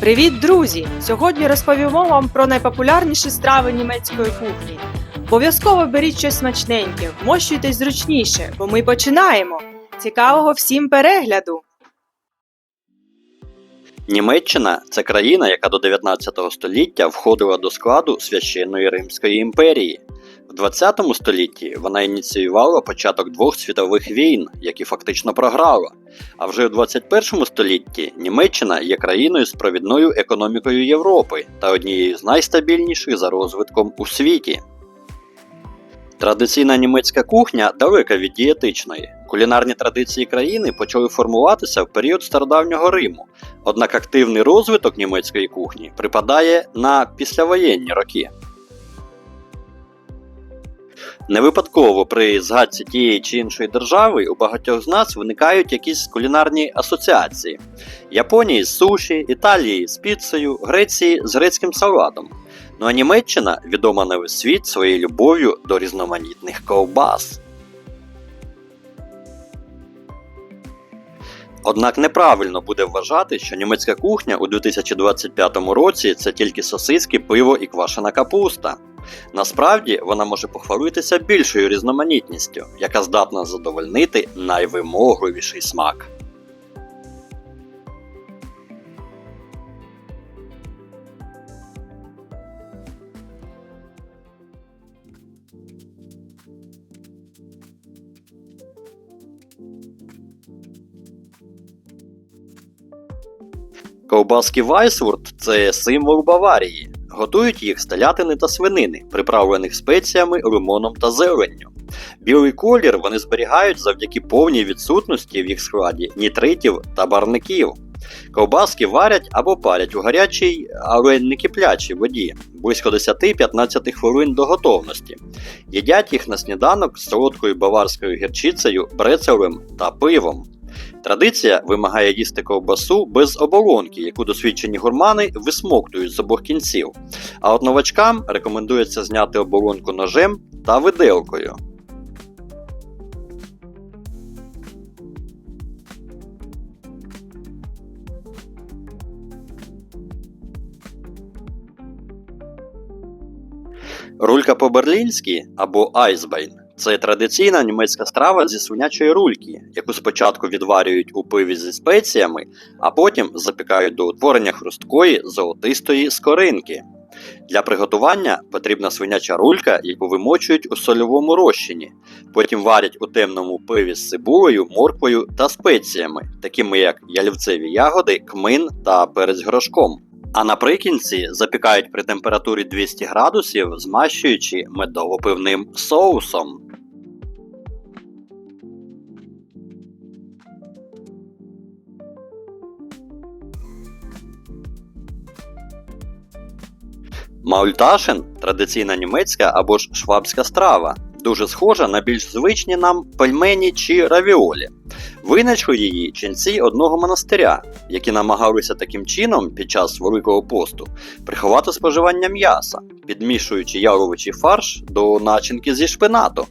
Привіт, друзі! Сьогодні розповімо вам про найпопулярніші страви німецької кухні. Обов'язково беріть щось смачненьке, вмощуйтесь зручніше, бо ми починаємо. Цікавого всім перегляду! Німеччина це країна, яка до 19 століття входила до складу священної Римської імперії. В 20 столітті вона ініціювала початок двох світових війн, які фактично програла. А вже у 21 столітті Німеччина є країною з провідною економікою Європи та однією з найстабільніших за розвитком у світі. Традиційна німецька кухня далека від дієтичної. Кулінарні традиції країни почали формуватися в період стародавнього Риму, однак активний розвиток німецької кухні припадає на післявоєнні роки. Не випадково при згадці тієї чи іншої держави у багатьох з нас виникають якісь кулінарні асоціації: Японії з суші, Італії з піцею, Греції з грецьким салатом. Ну а Німеччина відома на весь світ своєю любов'ю до різноманітних ковбас. Однак неправильно буде вважати, що німецька кухня у 2025 році це тільки сосиски, пиво і квашена капуста. Насправді вона може похвалитися більшою різноманітністю, яка здатна задовольнити найвимогливіший смак. Ковбаски Вайсворт це символ Баварії. Готують їх з телятини та свинини, приправлених спеціями, лимоном та зеленню. Білий колір вони зберігають завдяки повній відсутності в їх складі нітритів та барників. Ковбаски варять або парять у гарячій, але не киплячій воді близько 10-15 хвилин до готовності. Їдять їх на сніданок з солодкою баварською гірчицею, брецелем та пивом. Традиція вимагає їсти ковбасу без оболонки, яку досвідчені гурмани висмоктують з обох кінців. А от новачкам рекомендується зняти оболонку ножем та виделкою. Рулька по-берлінськи або айсбайн це традиційна німецька страва зі свинячої рульки, яку спочатку відварюють у пиві зі спеціями, а потім запікають до утворення хрусткої золотистої скоринки. Для приготування потрібна свиняча рулька, яку вимочують у сольовому розчині. Потім варять у темному пиві з цибулею, морквою та спеціями, такими як ялівцеві ягоди, кмин та перець грошком. А наприкінці запікають при температурі 200 градусів, змащуючи медово-пивним соусом. Маульташен традиційна німецька або ж швабська страва, дуже схожа на більш звичні нам пельмені чи равіолі. Винайшли її ченці одного монастиря, які намагалися таким чином під час Великого посту приховати споживання м'яса, підмішуючи яловичий фарш до начинки зі шпинату.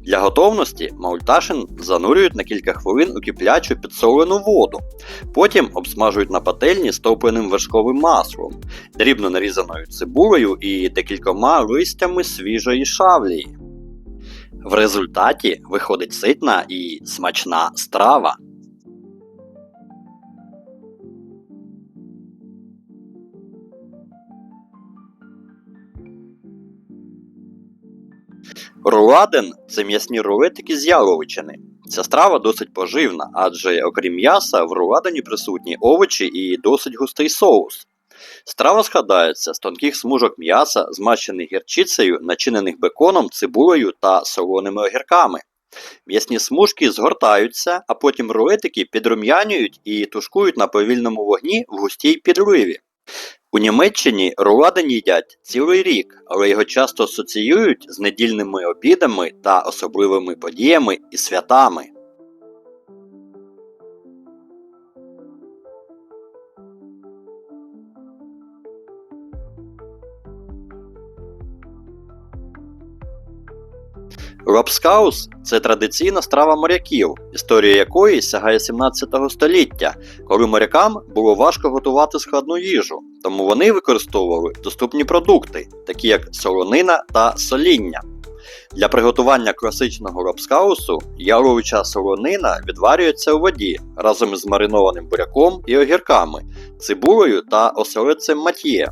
Для готовності маульташин занурюють на кілька хвилин у киплячу підсолену воду, потім обсмажують на пательні з топленим вершковим маслом, дрібно нарізаною цибулею і декількома листями свіжої шавлії. В результаті виходить ситна і смачна страва. Руладен це м'ясні рулетики з яловичини. Ця страва досить поживна, адже окрім м'яса, в руладені присутні овочі і досить густий соус. Страва складається з тонких смужок м'яса, змащених гірчицею, начинених беконом, цибулею та солоними огірками. М'ясні смужки згортаються, а потім рулетики підрум'янюють і тушкують на повільному вогні в густій підливі. У Німеччині руладен їдять цілий рік, але його часто асоціюють з недільними обідами та особливими подіями і святами. Робскаус це традиційна страва моряків, історія якої сягає 17 століття, коли морякам було важко готувати складну їжу, тому вони використовували доступні продукти, такі як солонина та соління. Для приготування класичного робскаусу яловича солонина відварюється у воді разом із маринованим буряком і огірками, цибулею та оселедцем мат'є,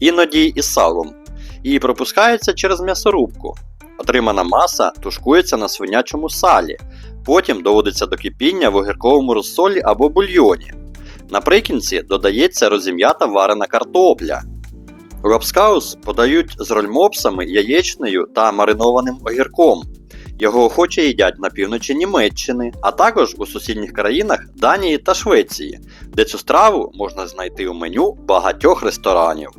іноді із салом, і пропускається через м'ясорубку. Отримана маса тушкується на свинячому салі, потім доводиться до кипіння в огірковому розсолі або бульйоні. Наприкінці додається розім'ята варена картопля. Робскаус подають з рольмопсами, яєчнею та маринованим огірком. Його охоче їдять на півночі Німеччини, а також у сусідніх країнах Данії та Швеції, де цю страву можна знайти у меню багатьох ресторанів.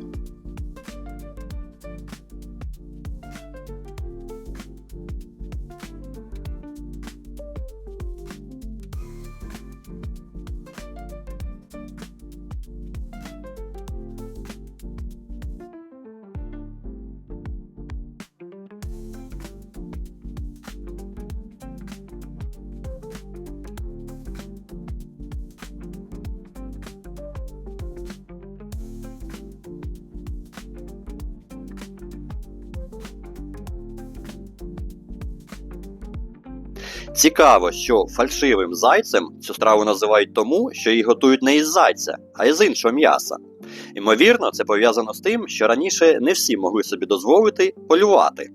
Цікаво, що фальшивим зайцем цю страву називають тому, що її готують не із зайця, а із іншого м'яса. Ймовірно, це пов'язано з тим, що раніше не всі могли собі дозволити полювати.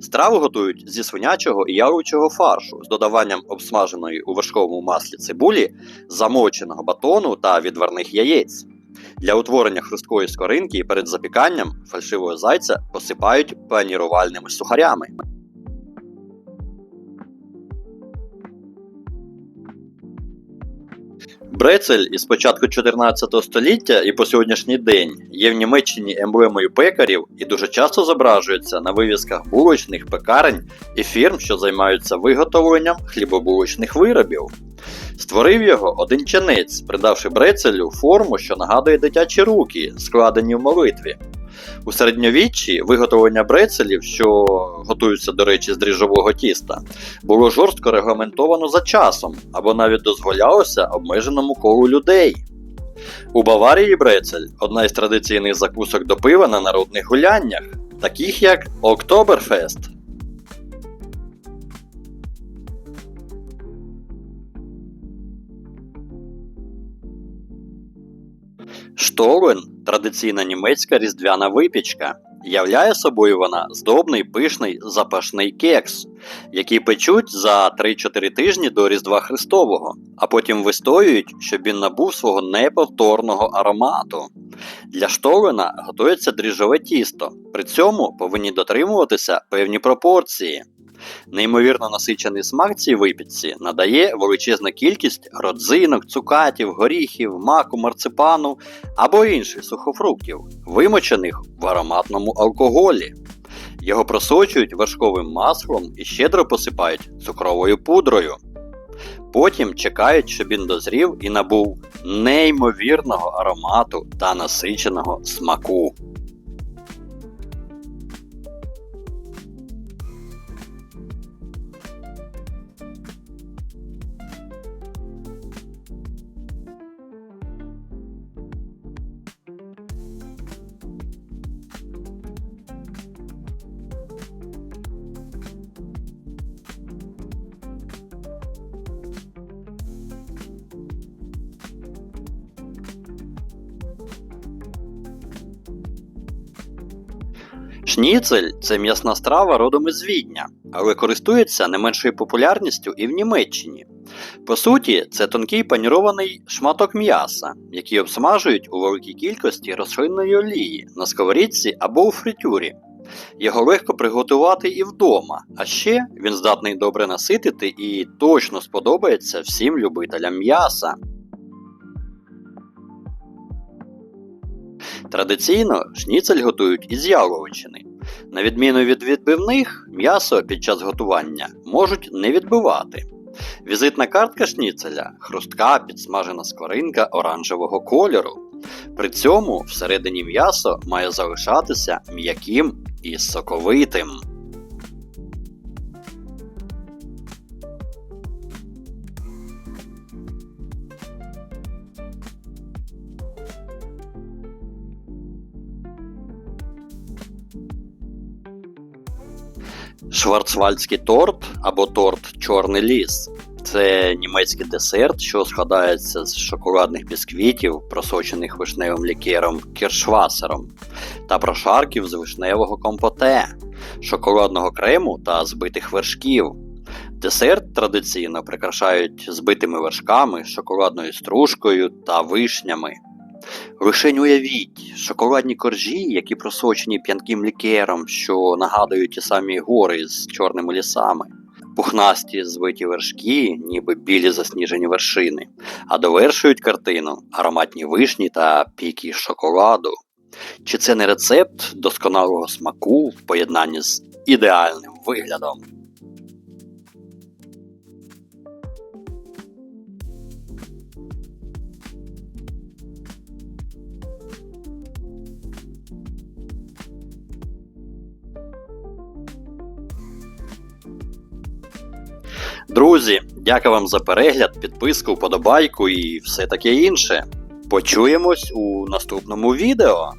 Страву готують зі свинячого і яловичого фаршу з додаванням обсмаженої у вершковому маслі цибулі, замоченого батону та відварних яєць. Для утворення хрусткої скоринки перед запіканням фальшивого зайця посипають панірувальними сухарями. Брецель із початку 14 століття і по сьогоднішній день є в Німеччині емблемою пекарів і дуже часто зображується на вивісках булочних пекарень і фірм, що займаються виготовленням хлібобулочних виробів. Створив його один ченець, придавши брецелю форму, що нагадує дитячі руки, складені в молитві. У середньовіччі виготовлення брецелів, що готуються, до речі, з дріжджового тіста, було жорстко регламентовано за часом або навіть дозволялося обмеженому колу людей. У Баварії брецель одна із традиційних закусок до пива на народних гуляннях, таких як Октоберфест. Штолен традиційна німецька різдвяна випічка. Являє собою вона здобний пишний запашний кекс, який печуть за 3-4 тижні до Різдва Христового, а потім вистоюють, щоб він набув свого неповторного аромату. Для штолена готується дріжджове тісто, при цьому повинні дотримуватися певні пропорції. Неймовірно насичений смак цій випічці надає величезна кількість родзинок, цукатів, горіхів, маку, марципану або інших сухофруктів, вимочених в ароматному алкоголі. Його просочують вершковим маслом і щедро посипають цукровою пудрою. Потім чекають, щоб він дозрів і набув неймовірного аромату та насиченого смаку. Шніцель це м'ясна страва родом із Відня, але користується не меншою популярністю і в Німеччині. По суті, це тонкий панірований шматок м'яса, який обсмажують у великій кількості рослинної олії на сковорідці або у фритюрі. Його легко приготувати і вдома, а ще він здатний добре наситити і точно сподобається всім любителям м'яса. Традиційно шніцель готують із яловичини. На відміну від відбивних, м'ясо під час готування можуть не відбивати. Візитна картка шніцеля хрустка підсмажена скоринка оранжевого кольору. При цьому всередині м'ясо має залишатися м'яким і соковитим. Шварцвальдський торт або торт Чорний ліс. Це німецький десерт, що складається з шоколадних бісквітів, просочених вишневим лікером кіршвасером, та прошарків з вишневого компоте, шоколадного крему та збитих вершків. Десерт традиційно прикрашають збитими вершками, шоколадною стружкою та вишнями. Лишень уявіть, шоколадні коржі, які просочені п'янким лікером, що нагадують ті самі гори з чорними лісами, пухнасті збиті вершки, ніби білі засніжені вершини, а довершують картину ароматні вишні та піки шоколаду. Чи це не рецепт досконалого смаку в поєднанні з ідеальним виглядом? Друзі, дякую вам за перегляд, підписку, вподобайку і все таке інше. Почуємось у наступному відео.